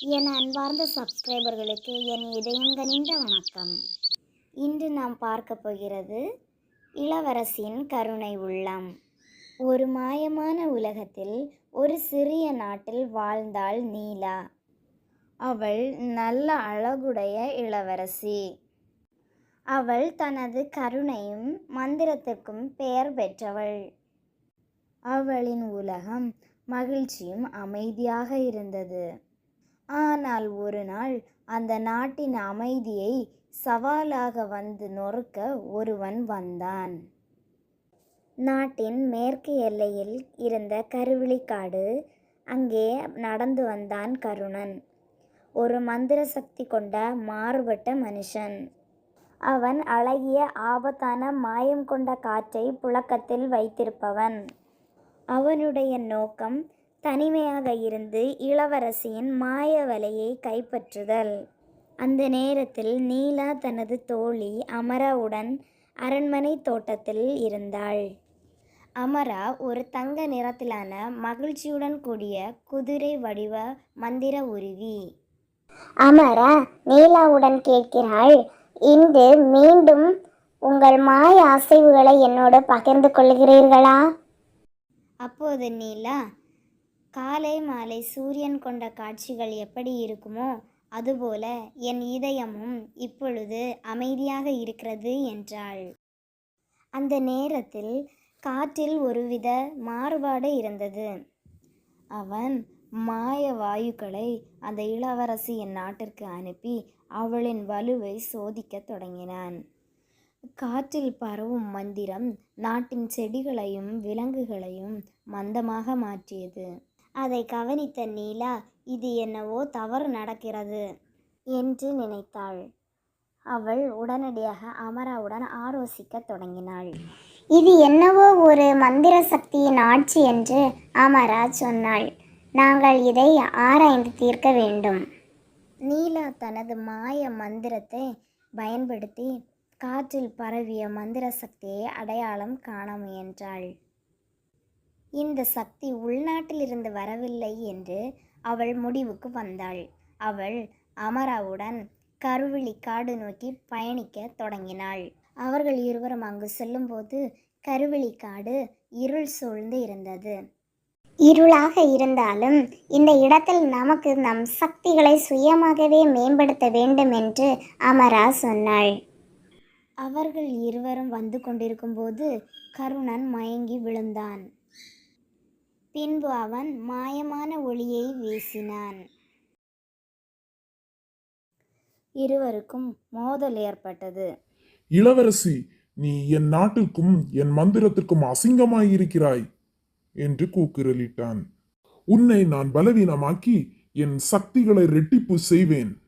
என் அன்பார்ந்த சப்ஸ்கிரைபர்களுக்கு என் இதயம் கனிந்த வணக்கம். இன்று நாம் பார்க்க போகிறது இளவரசியின் கருணை உள்ளம். ஒரு மாயமான உலகத்தில் ஒரு சிறிய நாட்டில் வாழ்ந்தாள் நீலா. அவள் நல்ல அழகுடைய இளவரசி. அவள் தனது கருணையும் மந்திரத்திற்கும் பெயர் பெற்றவள். அவளின் உலகம் மகிழ்ச்சியும் அமைதியாக இருந்தது. ஆனால் ஒரு நாள் அந்த நாட்டின் அமைதியை சவாலாக வந்து நொறுக்க ஒருவன் வந்தான். நாட்டின் மேற்கு எல்லையில் இருந்த கருவிழிக்காடு அங்கே நடந்து வந்தான் கருணன். ஒரு மந்திர சக்தி கொண்ட மாறுபட்ட மனுஷன். அவன் அழகிய ஆபத்தான மாயம் கொண்ட காற்றை புழக்கத்தில் வைத்திருப்பவன். அவனுடைய நோக்கம் தனிமையாக இருந்து இளவரசியின் மாய வலையை கைப்பற்றுதல். அந்த நேரத்தில் நீலா தனது தோழி அமராவுடன் அரண்மனை தோட்டத்தில் இருந்தாள். அமரா ஒரு தங்க நிறத்திலான மகிழ்ச்சியுடன் கூடிய குதிரை வடிவ மந்திர உருவி. அமரா நீலாவுடன் கேட்கிறாள் இன்று மீண்டும் உங்கள் மாய அசைவுகளை என்னோடு பகிர்ந்து கொள்கிறீர்களா? அப்போது நீலா காலை மாலை சூரியன் கொண்ட காட்சிகள் எப்படி இருக்குமோ அதுபோல என் இதயமும் இப்பொழுது அமைதியாக இருக்கிறது என்றாள். அந்த நேரத்தில் காற்றில் ஒருவித மாறுபாடு இருந்தது. அவன் மாய வாயுக்களை அந்த இளவரசியின் நாட்டிற்கு அனுப்பி அவளின் வலுவை சோதிக்கத் தொடங்கினான். காற்றில் பரவும் மந்திரம் நாட்டின் செடிகளையும் விலங்குகளையும் மந்தமாக மாற்றியது. அதை கவனித்த நீலா இது என்னவோ தவறு நடக்கிறது என்று நினைத்தாள். அவள் உடனடியாக அமராவுடன் ஆலோசிக்கத் தொடங்கினாள். இது என்னவோ ஒரு மந்திர சக்தியின் ஆட்சி என்று அமரா சொன்னாள். நாங்கள் இதை ஆராய்ந்து தீர்க்க வேண்டும். நீலா தனது மாய மந்திரத்தை பயன்படுத்தி காற்றில் பரவிய மந்திர சக்தியை அடையாளம் காண முயன்றாள். இந்த சக்தி உள்நாட்டிலிருந்து வரவில்லை என்று அவள் முடிவுக்கு வந்தாள். அவள் அமராவுடன் கருவிழி காடு நோக்கி பயணிக்க தொடங்கினாள். அவர்கள் இருவரும் அங்கு செல்லும்போது கருவிழி காடு இருள் சூழ்ந்து இருந்தது. இருளாக இருந்தாலும் இந்த இடத்தில் நமக்கு நம் சக்திகளை சுயமாகவே மேம்படுத்த வேண்டும் என்று அமரா சொன்னாள். அவர்கள் இருவரும் வந்து கொண்டிருக்கும்போது கருணன் மயங்கி விழுந்தான். பின்பு அவன் மாயமான ஒளியை வீசினான். இருவருக்கும் மோதல் ஏற்பட்டது. இளவரசி நீ என் நாட்டுக்கும் என் மந்திரத்திற்கும் அசிங்கமாயிருக்கிறாய் என்று கூக்குரலிட்டான். உன்னை நான் பலவீனமாக்கி என் சக்திகளை ரெட்டிப்பு செய்வேன்.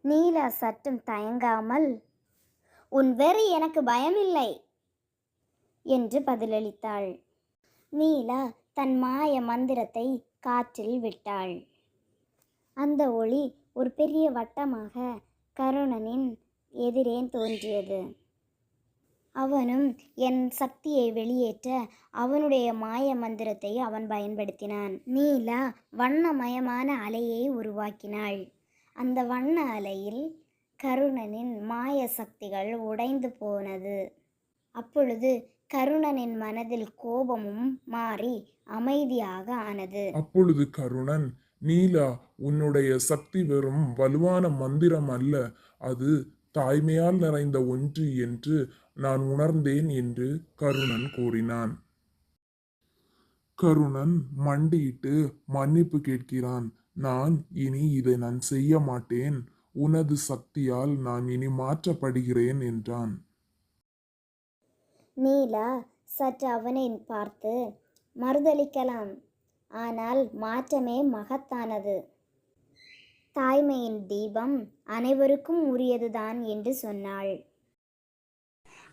நீலா சற்றும் தயங்காமல் உன் வெறி எனக்கு பயமில்லை என்று பதிலளித்தாள். நீலா தன் மாய மந்திரத்தை காற்றில் விட்டாள். அந்த ஒளி ஒரு பெரிய வட்டமாக கருணனின் எதிரே தோன்றியது. அவனும் என் சக்தியை வெளியேற்ற அவனுடைய மாய மந்திரத்தை அவன் பயன்படுத்தினான். நீலா வண்ணமயமான அலையை உருவாக்கினாள். அந்த வண்ண அலையில் கருணனின் மாய சக்திகள் உடைந்து போனது. அப்பொழுது கருணனின் மனதில் கோபமும் மாறி அமைதியாக ஆனது. அப்பொழுது கருணன் நீலா உன்னுடைய சக்தி வெறும் வலுவான மந்திரம் அல்ல. அது தாய்மையால் நிறைந்த ஒன்று என்று நான் உணர்ந்தேன் என்று கருணன் கூறினான். கருணன் மண்டியிட்டு மன்னிப்பு கேட்கிறான் நான் இனி இதை நான் செய்ய மாட்டேன். உனது சக்தியால் நான் இனி மாற்றப்படுகிறேன் என்றான். நீலா சற்று அவனை பார்த்து மறுதளிக்கலாம் ஆனால் மாற்றமே மகத்தானது. தாய்மையின் தீபம் அனைவருக்கும் உரியதுதான் என்று சொன்னாள்.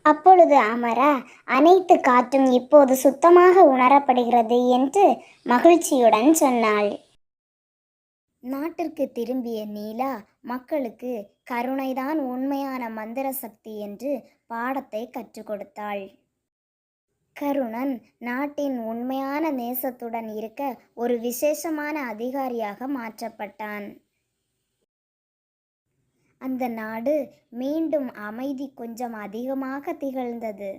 அப்பொழுது அமரா அனைத்து காற்றும் இப்போது சுத்தமாக உணரப்படுகிறது என்று மகிழ்ச்சியுடன் சொன்னாள். நாட்டிற்கு திரும்பிய நீலா மக்களுக்கு கருணைதான் உண்மையான மந்திர சக்தி என்று பாடத்தை கற்றுக் கொடுத்தாள். கருணன் நாட்டின் உண்மையான நேசத்துடன் இருக்க ஒரு விசேஷமான அதிகாரியாக மாற்றப்பட்டான். அந்த நாடு மீண்டும் அமைதி கொஞ்சம் அதிகமாக திகழ்ந்தது.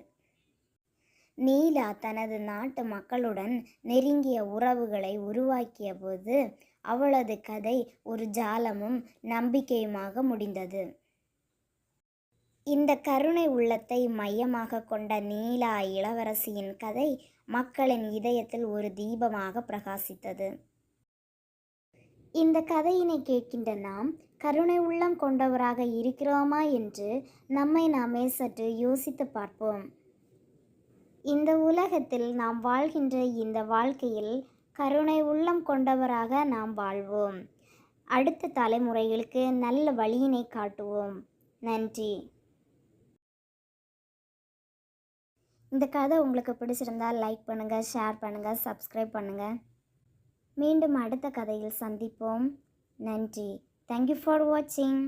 நீலா தனது நாட்டு மக்களுடன் நெருங்கிய உறவுகளை உருவாக்கிய போது அவளது கதை ஒரு ஜாலமும் நம்பிக்கையுமாக முடிந்தது. இந்த கருணை உள்ளத்தை மையமாக கொண்ட நீலா இளவரசியின் கதை மக்களின் இதயத்தில் ஒரு தீபமாக பிரகாசித்தது. இந்த கதையினை கேட்கின்ற நாம் கருணை உள்ளம் கொண்டவராக இருக்கிறோமா என்று நம்மை நாமே சற்று யோசித்து பார்ப்போம். இந்த உலகத்தில் நாம் வாழ்கின்ற இந்த வாழ்க்கையில் கருணை உள்ளம் கொண்டவராக நாம் வாழ்வோம். அடுத்த தலைமுறைகளுக்கு நல்ல வழியினை காட்டுவோம். நன்றி. இந்த கதை உங்களுக்கு பிடிச்சிருந்தால் லைக் பண்ணுங்கள் ஷேர் பண்ணுங்கள் சப்ஸ்கிரைப் பண்ணுங்கள் மீண்டும் அடுத்த கதையில் சந்திப்போம். நன்றி. தேங்க்யூ ஃபார் வாட்சிங்